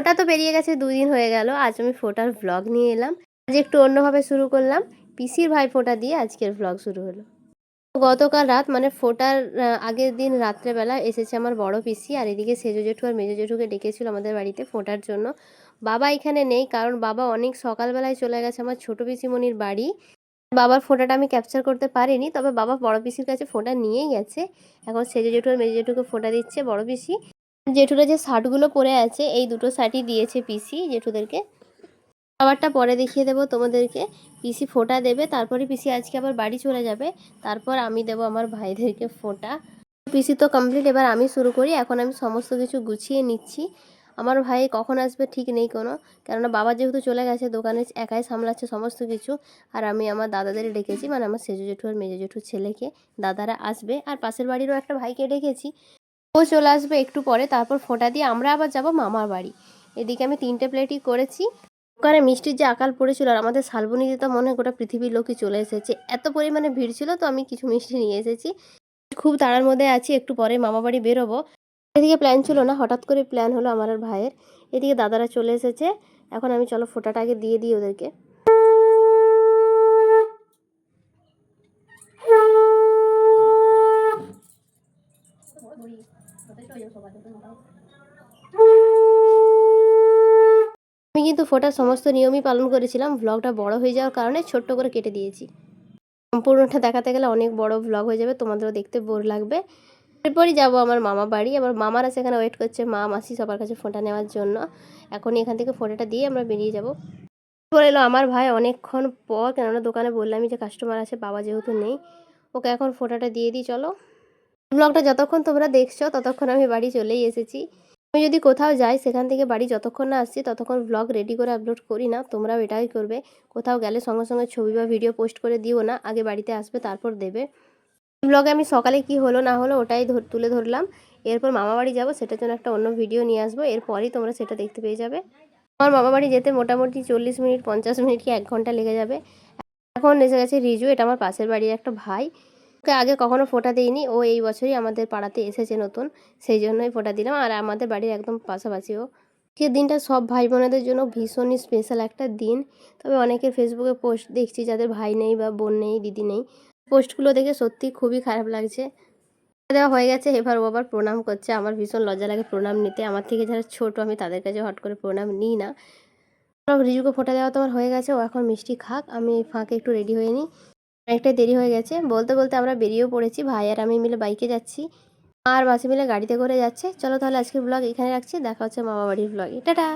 ফোটা তো বেরিয়ে গেছে দুই দিন হয়ে গেল, আজ আমি ফোটার ভ্লগ নিয়ে এলাম। আজ একটু অন্যভাবে শুরু করলাম, পিসির ভাই ফোটা দিয়ে আজকের ভ্লগ শুরু হলো। গতকাল রাত মানে ফোটার আগের দিন রাত্রেবেলা এসেছে আমার বড় পিসি, আর এদিকে সেজো জেঠু আর মেজো জেঠুকে ডেকেছিল আমাদের বাড়িতে ফোটার জন্য। বাবা এখানে নেই, কারণ বাবা অনেক সকালবেলায় চলে গেছে আমার ছোট পিসিমণির বাড়ি। বাবার ফোটাটা আমি ক্যাপচার করতে পারিনি, তবে বাবা বড় পিসির কাছে ফোটা নিয়েই গেছে। এখন সেজো জেঠু আর মেজো জেঠুকে ফোটা দিচ্ছে বড় পিসি। জেঠুরা যে শার্টগুলো পরে আছে, এই দুটো শার্টই দিয়েছে পিসি জেঠুদেরকে। খাবারটা পরে দেখিয়ে দেবো তোমাদেরকে। পিসি ফোঁটা দেবে, তারপরে পিসি আজকে আবার বাড়ি চলে যাবে। তারপর আমি দেবো আমার ভাইদেরকে ফোঁটা। পিসি তো কমপ্লিট এবার আমি শুরু করি। এখন আমি সমস্ত কিছু গুছিয়ে নিচ্ছি। আমার ভাই কখন আসবে ঠিক নেই কোনো। কেননা বাবা যেহেতু চলে গেছে, দোকানে একাই সামলাচ্ছে সমস্ত কিছু। আর আমি আমার দাদাদের ডেকেছি মানে আমার সেজো জেঠু আর মেজো জেঠুর ছেলেকে। দাদারা আসবে। আর পাশের বাড়িরও একটা ভাইকে ডেকেছি। ও চলে আসবে একটু পরে, তারপর ফোঁটা দিয়ে আমরা আবার যাব মামার বাড়ি। এদিকে আমি তিনটে প্লেটই করেছি। ওখানে মিষ্টির যে আকাল পড়েছিল আর আমাদের শালবনিতে তো মনে হয় গোটা পৃথিবীর লোকই চলে এসেছে। এত পরিমাণে ভিড় ছিল তো আমি কিছু মিষ্টি নিয়ে এসেছি। খুব তাড়ার মধ্যে আছি, একটু পরে মামা বাড়ি বেরোবো। এদিকে প্ল্যান ছিল না, হঠাৎ করে প্ল্যান হলো আমার ভাইয়ের। এদিকে দাদারা চলে এসেছে। এখন আমি চলো ফোটাটা আগে দিয়ে দিই ওদেরকে। আমি কিন্তু ফোটার সমস্ত নিয়মই পালন করেছিলাম। ভ্লগটা বড় হয়ে যাওয়ার কারণে ছোট্ট করে কেটে দিয়েছি। সম্পূর্ণটা দেখাতে গেলে অনেক বড় ভ্লগ হয়ে যাবে, তোমাদেরও দেখতে বোর লাগবে। এরপরই যাব আমার মামা বাড়ি। আমার মামারা সেখানে ওয়েট করছে, মা, মাসি সবার কাছে ফোঁটা নেওয়ার জন্য। এখনই এখান থেকে ফোঁটাটা দিয়ে আমরা বেরিয়ে যাব। পরে এলো আমার ভাই, অনেকক্ষণ পর কেননা দোকানে বললামই যে কাস্টমার আছে, বাবা যেহেতু নেই, ওকে এখন ফোঁটাটা দিয়ে দিই, চলো। ব্লগটা যতক্ষণ তোমরা দেখছ, ততক্ষণ আমি বাড়ি চলেই এসেছি। আমি যদি কোথাও যাই, সেখান থেকে বাড়ি যতক্ষণ না আসছি, ততক্ষণ ব্লগ রেডি করে আপলোড করি না। তোমরাও এটাই করবে। কোথাও গেলে সঙ্গে সঙ্গে ছবি বা ভিডিও পোস্ট করে দিও না। আগে বাড়িতে আসবে, তারপর দেবে। ব্লগে আমি সকালে কি হলো, না হলো, ওটাই তুলে ধরলাম। এরপর মামা বাড়ি যাব, সেটার জন্য একটা অন্য ভিডিও নিয়ে আসব। এরপরই তোমরা সেটা দেখতে পেয়ে যাবে। আমার মামা বাড়ি যেতে মোটামুটি চল্লিশ মিনিট, পঞ্চাশ মিনিট কি এক ঘণ্টা লেগে যাবে। এখন এসে গেছে রিজু, এটা আমার পাশের বাড়ির একটা ভাই। ওকে আগে কখনো ফোঁটা দিইনি। ও এই বছরই আমাদের পাড়াতে এসেছে নতুন, সেই জন্যই ফোটা দিলাম। আর আমাদের বাড়ির একদম পাশাপাশি ও। দিনটা সব ভাই বোনেদের জন্য ভীষণই স্পেশাল একটা দিন। তবে অনেকের ফেসবুকে পোস্ট দেখছি যাদের ভাই নেই বা বোন নেই, দিদি নেই। পোস্টগুলো দেখে সত্যি খুবই খারাপ লাগছে। দেওয়া হয়ে গেছে, এবার ও আবার প্রণাম করছে। আমার ভীষণ লজ্জা লাগে প্রণাম নিতে। আমার থেকে যারা ছোট, আমি তাদের কাছে হট করে প্রণাম নিই না। রিজুকে ফোটা দেওয়া তো আমার হয়ে গেছে, ও এখন মিষ্টি খাক। আমি ফাঁকে একটু রেডি হয়ে নিই। অনেকটাই দেরি হয়ে গেছে। বলতে বলতে আমরা বেরিয়েও পড়েছি। ভাই আর আমি মিলে বাইকে যাচ্ছি। আর মাসি মিলে গাড়িতে করে যাচ্ছে। চলো তাহলে আজকের ব্লগ এখানে রাখছি। দেখা হচ্ছে মামা বাড়ির ব্লগে টাটা!